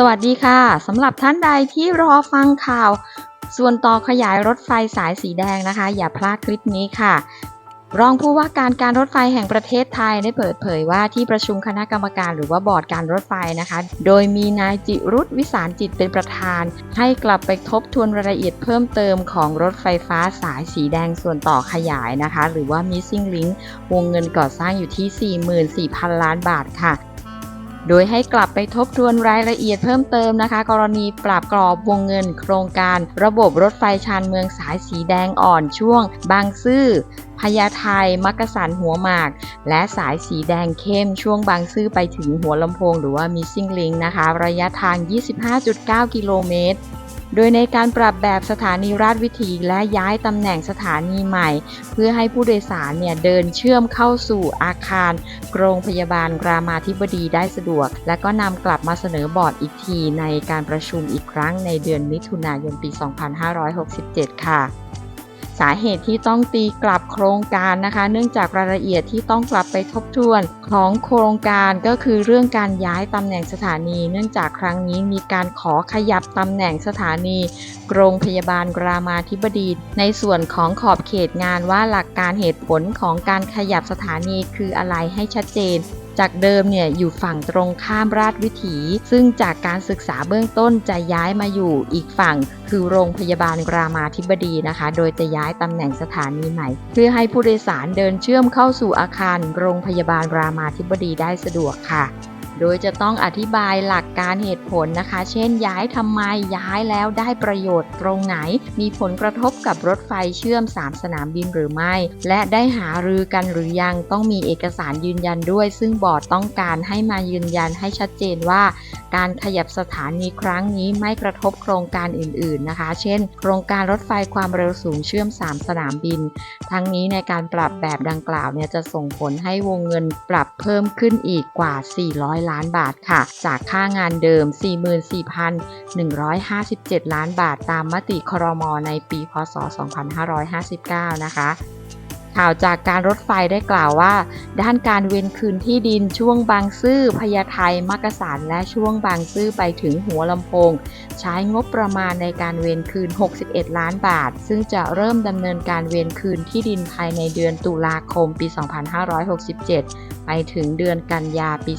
สวัสดีค่ะสำหรับท่านใดที่รอฟังข่าว ส่วนต่อขยายรถไฟสายสีแดงนะคะ อย่าพลาดคลิปนี้ค่ะ รองผู้ว่าการการรถไฟแห่งประเทศไทยได้เปิดเผยว่าที่ประชุมคณะกรรมการหรือว่าบอร์ดการรถไฟนะคะ โดยมีนายจิรุธวิสารจิตเป็นประธาน ให้กลับไปทบทวนรายละเอียดเพิ่มเติมของรถไฟฟ้าสายสีแดงส่วนต่อขยายนะคะ หรือว่า Missing Link วงเงินก่อสร้างอยู่ที่ 44,000 ล้านบาทค่ะ โดยให้กลับไปทบทวนรายละเอียดเพิ่มเติมนะคะ กรณีปรับกรอบวงเงินโครงการ ระบบรถไฟชานเมืองสายสีแดงอ่อนช่วง บางซื่อพญาไทมักกะสันหัวหมาก และสายสีแดงเข้มช่วงบางซื่อไปถึงหัวลำโพงหรือว่ามิสซิงเลงนะคะ ระยะทาง 25.9 กิโลเมตร โดยในการปรับแบบสถานีราชวิถีและย้ายตำแหน่งสถานีใหม่ เพื่อให้ผู้โดยสารเนี่ยเดินเชื่อมเข้าสู่อาคารโรงพยาบาลรามาธิบดีได้สะดวก และก็นำกลับมาเสนอบอร์ดอีกทีในการประชุมอีกครั้งในเดือนมิถุนายนปี 2567 ค่ะ สาเหตุที่ต้องตีกลับโครงการนะคะ เนื่องจากรายละเอียดที่ต้องกลับไปทบทวนของโครงการก็คือเรื่องการย้ายตำแหน่งสถานี เนื่องจากครั้งนี้มีการขอขยับตำแหน่งสถานี โรงพยาบาลรามาธิบดี ในส่วนของขอบเขตงานว่าหลักการเหตุผลของการขยับสถานีคืออะไรให้ชัดเจน จากเดิมเนี่ยอยู่ฝั่งตรงข้ามราชวิถี ซึ่งจากการศึกษาเบื้องต้นจะย้ายมาอยู่อีกฝั่งคือโรงพยาบาลรามาธิบดีนะคะ โดยจะย้ายตำแหน่งสถานีใหม่ เพื่อให้ผู้โดยสารเดินเชื่อมเข้าสู่อาคารโรงพยาบาลรามาธิบดีได้สะดวกค่ะ โดยจะต้องอธิบายหลักการเหตุผลนะคะ เช่น ย้ายทำไมย้ายแล้วได้ประโยชน์ตรงไหน มีผลกระทบกับรถไฟเชื่อม 3 สนามบินหรือไม่ และได้หารือกันหรือยังต้องมีเอกสารยืนยันด้วย ซึ่งบอร์ดต้องการให้มายืนยันให้ชัดเจนว่า การขยับสถานีครั้งนี้ไม่กระทบโครงการอื่น ๆนะคะ เช่น โครงการรถไฟความเร็วสูงเชื่อม 3 สนามบิน ทั้งนี้ในการปรับแบบดังกล่าวเนี่ยจะส่งผลให้วงเงินปรับเพิ่มขึ้นอีกกว่า 400ล้านบาทค่ะ จากค่างานเดิม 44,157 ล้านบาทตามมติครมในปีพศ 2559 นะคะ ข่าวจากการรถไฟได้กล่าวว่า ด้านการเวนคืนที่ดินช่วงบางซื่อพญาไทมักกะสันและช่วงบางซื่อไปถึงหัวลำโพง ใช้งบประมาณในการเวนคืน 61 ล้านบาท ซึ่งจะเริ่มดำเนินการเวนคืนที่ดินภายในเดือนตุลาคมปี 2567 ไปถึงเดือนกันยาปี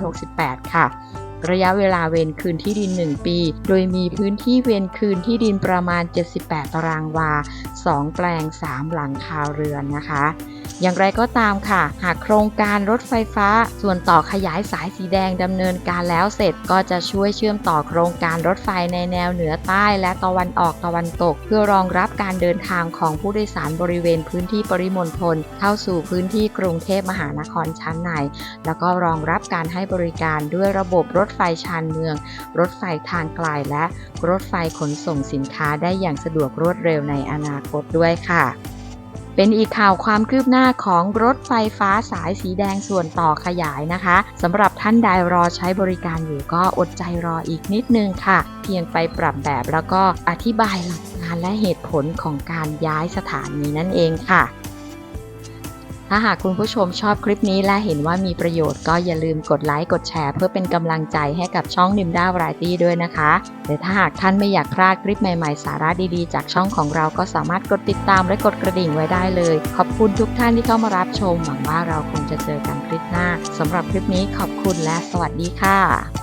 2568 ค่ะ ระยะเวลาเวนคืนที่ดิน 1 ปี โดยมีพื้นที่เวนคืนที่ดินประมาณ 78 ตารางวา 2 แปลง 3 หลังคาเรือนนะคะ อย่างไรก็ตามค่ะ หากโครงการรถไฟฟ้า ส่วนต่อขยายสายสีแดงดำเนินการแล้วเสร็จก็จะช่วยเชื่อมต่อโครงการรถไฟในแนวเหนือใต้และตะวันออกตะวันตก เพื่อรองรับการเดินทางของผู้โดยสารบริเวณพื้นที่ปริมณฑลเข้าสู่พื้นที่กรุงเทพมหานครชั้นใน แล้วก็รองรับการให้บริการด้วยระบบรถไฟชานเมือง รถไฟทางไกลและรถไฟขนส่งสินค้าได้อย่างสะดวกรวดเร็วในอนาคตด้วยค่ะ เป็นอีกข่าวความคืบหน้าของรถไฟฟ้าสายสีแดงส่วนต่อขยายนะคะสำหรับท่านใดรอใช้บริการอยู่ก็อดใจรออีกนิดนึงค่ะ เพียงไปปรับแบบแล้วก็อธิบายหลักการและเหตุผลของการย้ายสถานีนั่นเองค่ะ ถ้าหากคุณผู้ชมชอบคลิปนี้และเห็นว่ามีประโยชน์ก็อย่าลืมกดไลค์กดแชร์ เพื่อเป็นกำลังใจให้กับช่องนิมด้าวรายตี้ด้วยนะคะแต่ถ้าหากท่านไม่อยากพลาดคลิปใหม่ๆ สาระดีๆ จากช่องของเราก็สามารถกดติดตามและกดกระดิ่งไว้ได้เลย ขอบคุณทุกท่านที่เข้ามารับชมหวังว่าเราคงจะเจอกันคลิปหน้าสำหรับคลิปนี้ขอบคุณและสวัสดีค่ะ